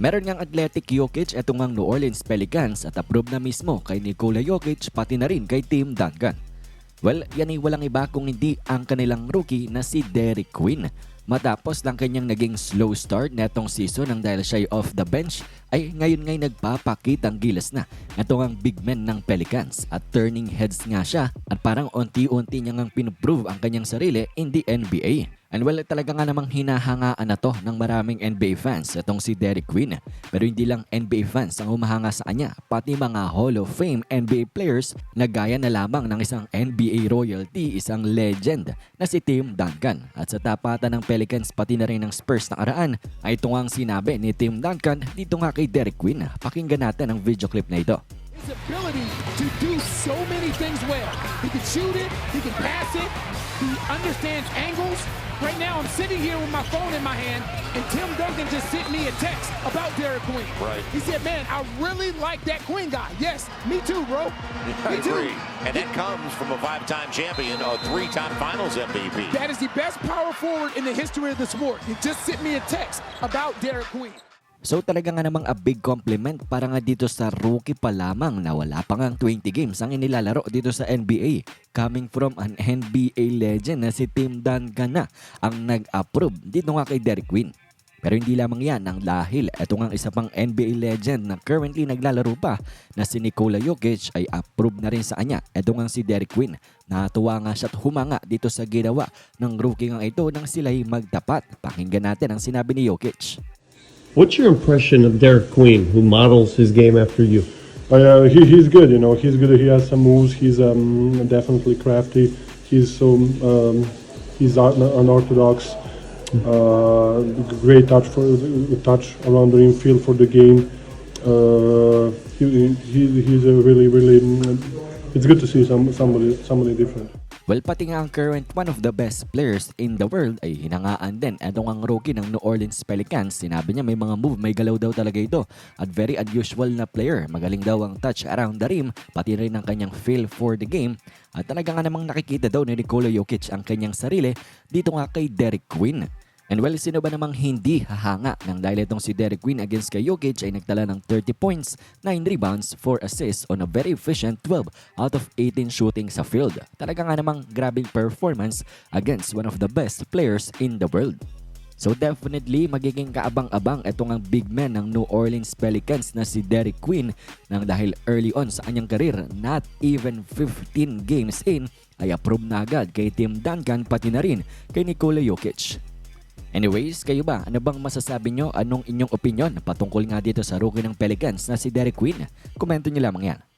Meron ngang athletic Jokic etong ang New Orleans Pelicans at approve na mismo kay Nikola Jokic pati na rin kay Tim Duncan. Well, yan ay walang iba kung hindi ang kanilang rookie na si Derek Quinn. Matapos lang kanyang naging slow start netong season nang dahil siya ay off the bench ay ngayon ngay nagpapakitang gilas na itong ang big man ng Pelicans at turning heads nga siya at parang unti-unti niya ngang pinuprove ang kanyang sarili in the NBA. And well, talaga nga namang hinahangaan na to ng maraming NBA fans itong si Derek Quinn. Pero hindi lang NBA fans ang humahanga sa kanya, pati mga Hall of Fame NBA players na gaya na lamang ng isang NBA royalty, isang legend na si Tim Duncan. At sa tapatan ng Pelicans pati na rin ng Spurs na araan ay ito ang sinabi ni Tim Duncan dito nga kay Derek Quinn. Pakinggan natin ang video clip na ito. His ability to do so many things well. He can shoot it, he can pass it, he understands angles. Right now, I'm sitting here with my phone in my hand, and Tim Duncan just sent me a text about Derek Queen. Right. He said, Man, I really like that Queen guy. Yes, me too, bro. I Me too. agree. And that comes from a five-time champion, a three-time finals MVP. That is the best power forward in the history of the sport. He just sent me a text about Derek Queen. So talaga nga namang a big compliment para nga dito sa rookie pa lamang na wala pa nga 20 games ang inilalaro dito sa NBA. Coming from an NBA legend na si Tim Duncan na ang nag-approve dito nga kay Derek Quinn. Pero hindi lamang yan ang dahil ito nga isa pang NBA legend na currently naglalaro pa na si Nikola Jokic ay approve na rin sa kanya. Ito nga si Derek Quinn. Natuwa nga siya at humanga dito sa ginawa ng rookie nga ito nang sila'y magtapat. Pakinggan natin ang sinabi ni Jokic. What's your impression of Derek Queen, who models his game after you? Uh, he, he's good, you know. He's good. He has some moves. He's um, definitely crafty. He's so um, he's un- unorthodox. Uh, great touch for touch around the feel for the game. Uh, he, he, he's a really really. It's good to see some somebody somebody different. Well, pati nga ang current one of the best players in the world ay hinangaan din. Ito ang rookie ng New Orleans Pelicans. Sinabi niya may mga move, may galaw daw talaga ito. At very unusual na player. Magaling daw ang touch around the rim, pati rin ang kanyang feel for the game. At talaga nga namang nakikita daw ni Nikola Jokic ang kanyang sarili dito nga kay Derek Quinn. And well, sino ba namang hindi hahanga ng dahil itong si Derek Quinn against kay Jokic ay nagtala ng 30 points, 9 rebounds, 4 assists on a very efficient 12 out of 18 shooting sa field. Talaga nga namang grabing performance against one of the best players in the world. So definitely magiging kaabang-abang itong ang big man ng New Orleans Pelicans na si Derek Quinn nang dahil early on sa kanyang karir, not even 15 games in, ay approve na agad kay Tim Duncan pati na rin kay Nikola Jokic. Anyways, kayo ba? Ano bang masasabi nyo? Anong inyong opinion patungkol nga dito sa rookie ng Pelicans na si Derek Quinn? Komento nyo lamang yan.